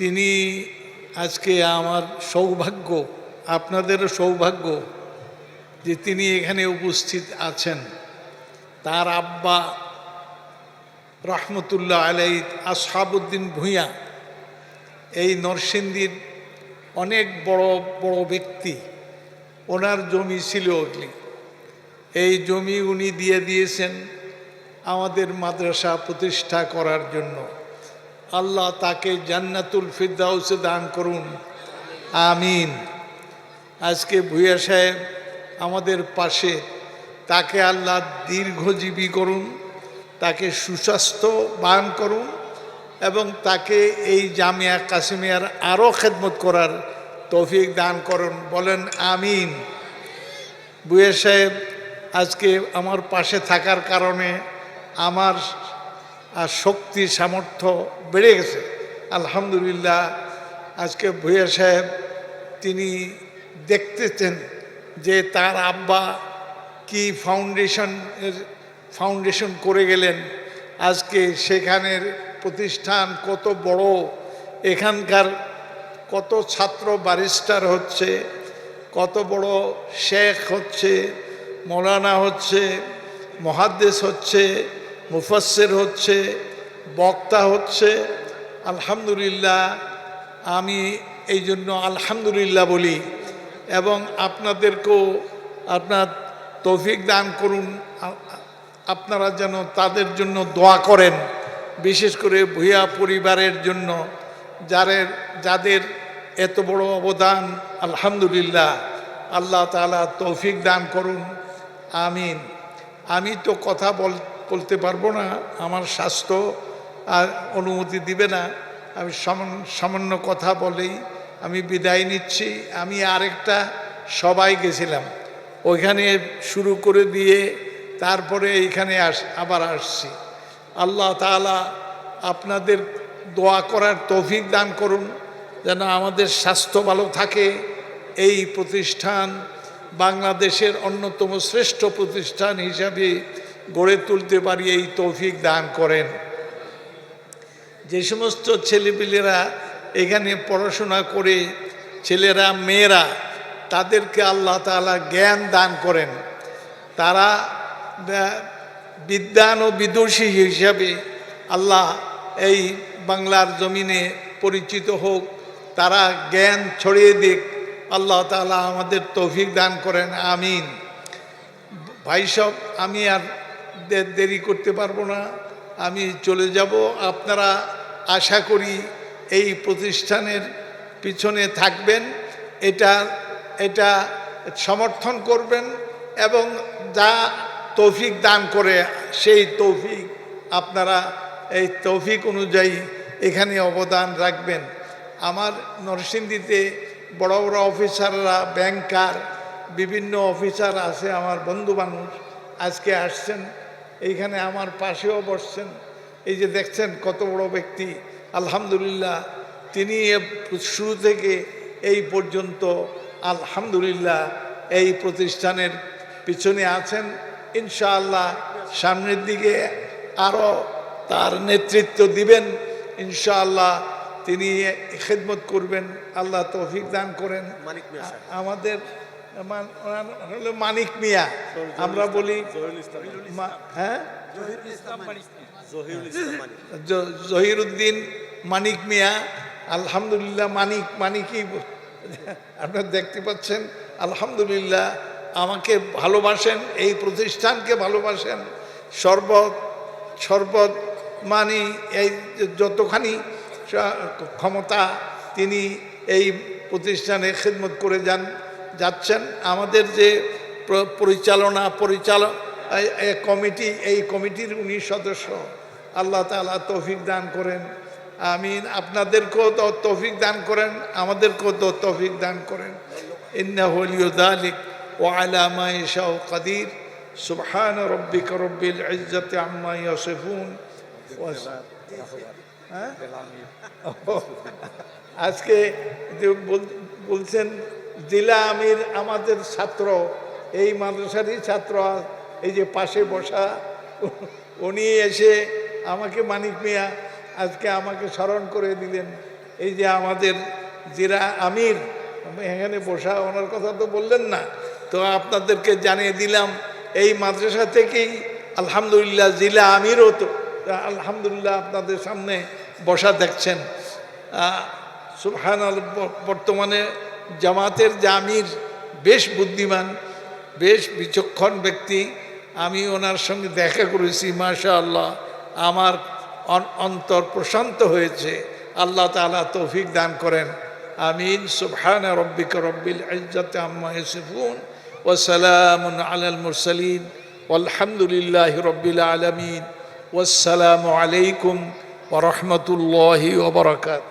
তিনি আজকে আমার সৌভাগ্য, আপনাদেরও সৌভাগ্য যে তিনি এখানে উপস্থিত আছেন। তার আব্বা রহমতুল্লাহ আলাই আসহাবুদ্দিন ভূঁইয়া এই নরসিংদীর অনেক বড় বড় ব্যক্তি। ওনার জমি ছিল ওগুলি। এই জমি উনি দিয়ে দিয়েছেন আমাদের মাদ্রাসা প্রতিষ্ঠা করার জন্য। আল্লাহ তাকে জান্নাতুল ফিরদাউসে দান করুন। আমিন। আজকে ভূয়া সাহেব আমাদের পাশে, তাকে আল্লাহ দীর্ঘজীবী করুন, তাকে সুস্বাস্থ্য বান করুন এবং তাকে এই জামিয়া কাশ্মীর আরও খেদমত করার তৌফিক দান করুন। বলেন আমিন। বুয়ে সাহেব, আজকে আমার পাশে থাকার কারণে আমার আর শক্তি সামর্থ্য বেড়ে গেছে। আলহামদুলিল্লাহ, আজকে ভূয়া সাহেব তিনি দেখতেছেন যে তার আব্বা কি ফাউন্ডেশন ফাউন্ডেশন করে গেলেন। আজকে সেখানের প্রতিষ্ঠান কত বড়, এখানকার কত ছাত্র ব্যারিস্টার হচ্ছে, কত বড় শেখ হচ্ছে, মৌলানা হচ্ছে, মহাদ্দেশ হচ্ছে মুফাসের হচ্ছে, বক্তা হচ্ছে, আলহামদুলিল্লাহ, আমি এই জন্য আলহামদুলিল্লাহ বলি। এবং আপনাদেরকেও আপনার তৌফিক দান করুন, আপনারা যেন তাদের জন্য দোয়া করেন, বিশেষ করে ভূয়া পরিবারের জন্য যাদের যাদের এত বড় অবদান, আলহামদুলিল্লাহ, আল্লাহ তাআলা তৌফিক দান করুন, আমিন। আমি তো কথা বল বলতে পারব না, আমার স্বাস্থ্য আর অনুমতি দিবে না। আমি সামান্য কথা বলেই আমি বিদায় নিচ্ছি। আমি আরেকটা সবাই গেছিলাম। ওইখানে শুরু করে দিয়ে তারপরে এইখানে আস, আবার আসছি। আল্লাহ তাআলা আপনাদের দোয়া করার তৌফিক দান করুন, যেন আমাদের স্বাস্থ্য ভালো থাকে। এই প্রতিষ্ঠান বাংলাদেশের অন্যতম শ্রেষ্ঠ প্রতিষ্ঠান হিসাবে গড়ে তুলতে পারি এই তৌফিক দান করেন। যে সমস্ত ছেলেপিলেরা এখানে পড়াশোনা করে, ছেলেরা, মেয়েরা, তাদেরকে আল্লাহ তাআলা জ্ঞান দান করেন। তারা বিদ্যান ও বিদুষী হিসাবে আল্লাহ এই বাংলার জমিনে পরিচিত হোক, তারা জ্ঞান ছড়িয়ে দিক, আল্লাহ তাআলা আমাদের তৌফিক দান করেন, আমিন। ভাইসব আমি আর দেরি করতে পারব না। আমি চলে যাব। আপনারা আশা করি এই প্রতিষ্ঠানের পিছনে থাকবেন। এটা এটা সমর্থন করবেন এবং যা তৌফিক দান করে, সেই তৌফিক আপনারা, এই তৌফিক অনুযায়ী এখানে অবদান রাখবেন। আমার নরসিংদীতে বড় বড় অফিসাররা, ব্যাংকার, বিভিন্ন অফিসার আছে, আমার বন্ধু মানুষ আজকে আসছেন। এইখানে আমার পাশেও বসছেন। এই যে দেখছেন কত বড় ব্যক্তি। আলহামদুলিল্লাহ তিনি শুরু থেকে এই পর্যন্ত আলহামদুলিল্লাহ এই প্রতিষ্ঠানের পিছনে আছেন। ইনশাআল্লাহ সামনের দিকে আরও তার নেতৃত্ব দিবেন। ইনশাআল্লাহ তিনি খেদমত করবেন। আল্লাহ তৌফিক দান করেন। আমাদের হলো মানিক মিয়া। আমরা বলি হ্যাঁ? জহিরুদ্দিন মানিক মিয়া আলহামদুলিল্লাহ মানিক মানিকই আপনারা দেখতে পাচ্ছেন আলহামদুলিল্লাহ আমাকে ভালোবাসেন এই প্রতিষ্ঠানকে ভালোবাসেন। শরবত শরবত মানি এই যতখানি ক্ষমতা তিনি এই প্রতিষ্ঠানে খেদমত করে যান যাচ্ছেন। আমাদের যে প্র- পরিচালনা পরিচালক কমিটি, এই কমিটির উনি সদস্য। আল্লাহ তাআলা তৌফিক দান করেন। আমিন। আপনাদেরকেও তৌফিক দান করেন, আমাদেরকেও তো তৌফিক দান করেন। ইন্না হলিউ দালিক ও আলামা ইশাউ কাদির। সুবহান রব্বিক রব্বিল ইজ্জতি আম্মা ইয়াসিফুন। হ্যাঁ? আজকে বল- বলছেন জেলা আমির আমাদের ছাত্র, এই মাদ্রাসারই ছাত্র, এই যে পাশে বসা, উনি এসে আমাকে মানিক মিয়া আজকে আমাকে স্মরণ করে দিলেন। এই যে আমাদের জিরা আমির, আমি এখানে বসা, ওনার কথা তো বললেন না। তো আপনাদেরকে জানিয়ে দিলাম, এই মাদ্রাসা থেকেই আলহামদুলিল্লাহ জিলা আমিরও তো, আলহামদুলিল্লাহ আপনাদের সামনে বসা দেখছেন। সুবহান বর্তমানে জামাতের জামির বেশ বুদ্ধিমান, বেশ বিচক্ষণ ব্যক্তি। আমি ওনার সঙ্গে দেখা করেছি মাশা আল্লাহ আমার অন্তর প্রশান্ত হয়েছে। আল্লাহ তাআলা তৌফিক দান করেন। আমিন। সুবহান রব্বিক রব্বিল ইজ্জাতি আম্মা ওয়া সালামুন আলাল rabbil alamin wassalamu alaikum wa rahmatullahi wa barakatuh